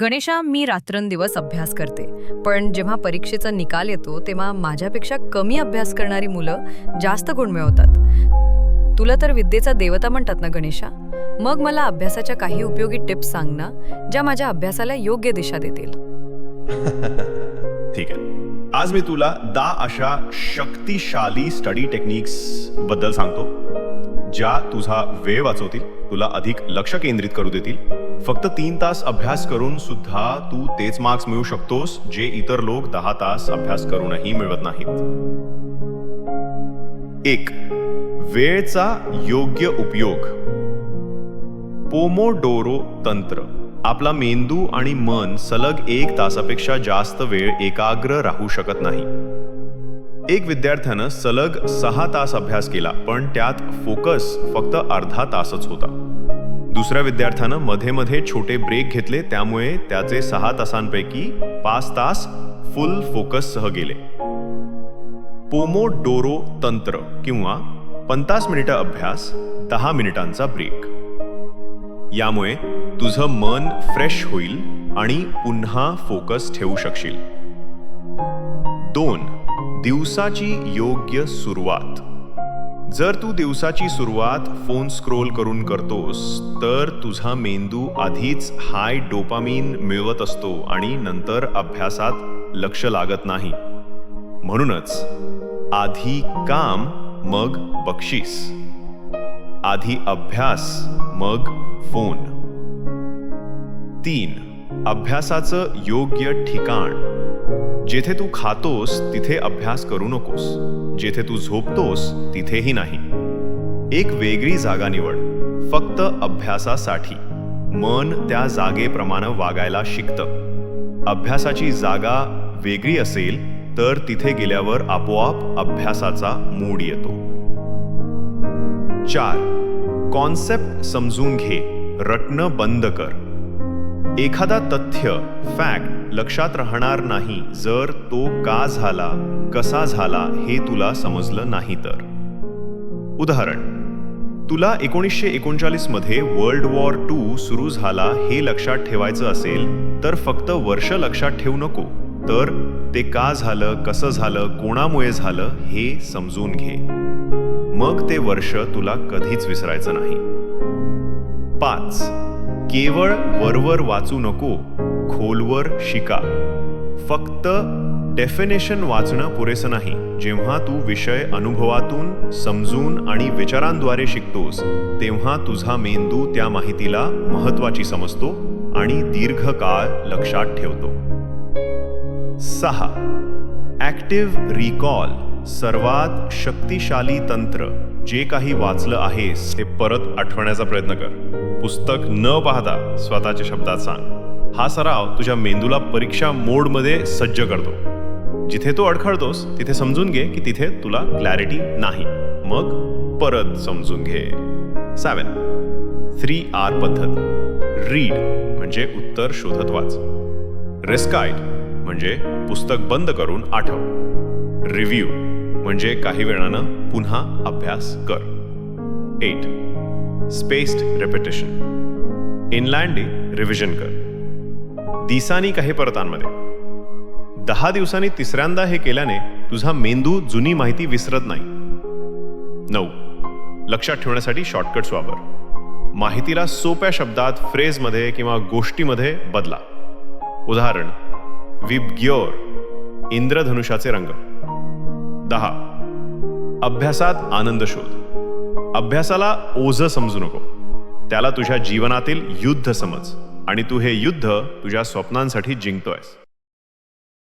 गणेशा मी रात्रंदिवस अभ्यास करते. पण जेव्हा परीक्षेचा निकाल येतो तेव्हा माझ्यापेक्षा कमी अभ्यास करणारी मुलं जास्त गुण मिळवतात. तुला तर विद्येचा देवता म्हणतात ना गणेशा? मग मला अभ्यासाच्या काही उपयोगी टिप्स सांग ना ज्या माझ्या अभ्यासाला योग्य दिशा देतील. ठीक आहे. आज मी तुला दहा अशा शक्तिशाली स्टडी टेक्निक्सबद्दल सांगतो ज्या तुझा वेळ वाचवतील. तुला अधिक लक्ष केंद्रित करू देतील. फक्त तीन तास अभ्यास करून सुद्धा तू तेच मार्क्स मिळू शकतोस जे इतर लोक दहा तास अभ्यास करूनही मिळवत नाहीत. एक वेळचा योग्य उपयोग. पोमोडोरो तंत्र. आपला मेंदू आणि मन सलग एक तासापेक्षा जास्त वेळ एकाग्र राहू शकत नाही. एक विद्यार्थ्यानं सलग सहा तास अभ्यास केला पण त्यात फोकस फक्त अर्धा तासच होता. दुसऱ्या विद्यार्थ्यानं मध्ये मध्ये छोटे ब्रेक घेतले त्यामुळे त्याचे सहा तासांपैकी पाच तास फुल फोकस सह गेले. पोमोडोरो तंत्र किंवा पन्नास मिनिटं अभ्यास दहा मिनिटांचा ब्रेक. यामुळे तुझं मन फ्रेश होईल आणि पुन्हा फोकस ठेवू शकशील. दोन दिवसाची योग्य सुरुवात. जर तू दिवसाची सुरुवात फोन स्क्रोल करून करतोस तर तुझा मेंदू आधीच हाय डोपामीन मिळवत असतो आणि नंतर अभ्यासात लक्ष लागत नाही. म्हणूनच आधी काम मग बक्षीस. आधी अभ्यास मग फोन. तीन अभ्यासाचं योग्य ठिकाण. जेथे तू खातोस तिथे अभ्यास करू नकोस. जेथे तू झोपतोस तिथेही नाही. एक वेगळी जागा निवड. फक्त अभ्यासासाठी. मन त्या जागेप्रमाणे वागायला शिकतं. अभ्यासाची जागा वेगळी असेल तर तिथे गेल्यावर आपोआप अभ्यासाचा मूड येतो. चार. कॉन्सेप्ट समजून घे. रटणं बंद कर. एखादा तथ्य फॅक्ट लक्षात राहणार नाही जर तो का झाला कसा झाला हे तुला समजलं नाही तर. उदाहरण तुला एकोणीसशे एकोणचाळीसमध्ये वर्ल्ड वॉर टू सुरू झाला हे लक्षात ठेवायचं असेल तर फक्त वर्ष लक्षात ठेवू नको. तर ते का झालं कसं झालं कोणामुळे झालं हे समजून घे. मग ते वर्ष तुला कधीच विसरायचं नाही. पाच केवळ वरवर वाचू नको खोलवर शिका. फक्त डेफिनेशन वाचणं पुरेसं नाही. जेव्हा तू विषय अनुभवातून समजून आणि विचारांद्वारे शिकतोस तेव्हा तुझा मेंदू त्या माहितीला महत्त्वाची समजतो आणि दीर्घकाळ लक्षात ठेवतो. सहा. ॲक्टिव्ह रिकॉल सर्वात शक्तिशाली तंत्र. जे काही वाचलं आहेस ते परत आठवण्याचा प्रयत्न कर. पुस्तक न पाहता स्वतःच्या शब्दात सांग. हा सराव तुझ्या मेंदूला परीक्षा मोडमध्ये सज्ज करतो. जिथे तू अडखळतोस तिथे समजून घे की तिथे तुला क्लॅरिटी नाही. मग परत समजून घे. सेवन थ्री आर पद्धत. रीड म्हणजे उत्तर शोधत वाच. रिस्काईड म्हणजे पुस्तक बंद करून आठव. रिव्ह्यू म्हणजे काही वेळानं पुन्हा अभ्यास कर. एट स्पेस्ड रेपिटेशन इनलँडी रिव्हिजन कर. दिसानी काही परतांमध्ये. दहा दिवसांनी तिसऱ्यांदा हे केल्याने तुझा मेंदू जुनी माहिती विसरत नाही. नऊ. लक्षात ठेवण्यासाठी शॉर्टकट्स वापर. माहितीला सोप्या शब्दात फ्रेजमध्ये किंवा गोष्टीमध्ये बदला. उदाहरण विबग्योर इंद्रधनुषाचे रंग. दहा. अभ्यासात आनंद शोध. अभ्यासाला ओझ समजू नको. त्याला तुझ्या जीवनातील युद्ध समज. आणि तू हे युद्ध तुझ्या स्वप्नांसाठी जिंकतोयस.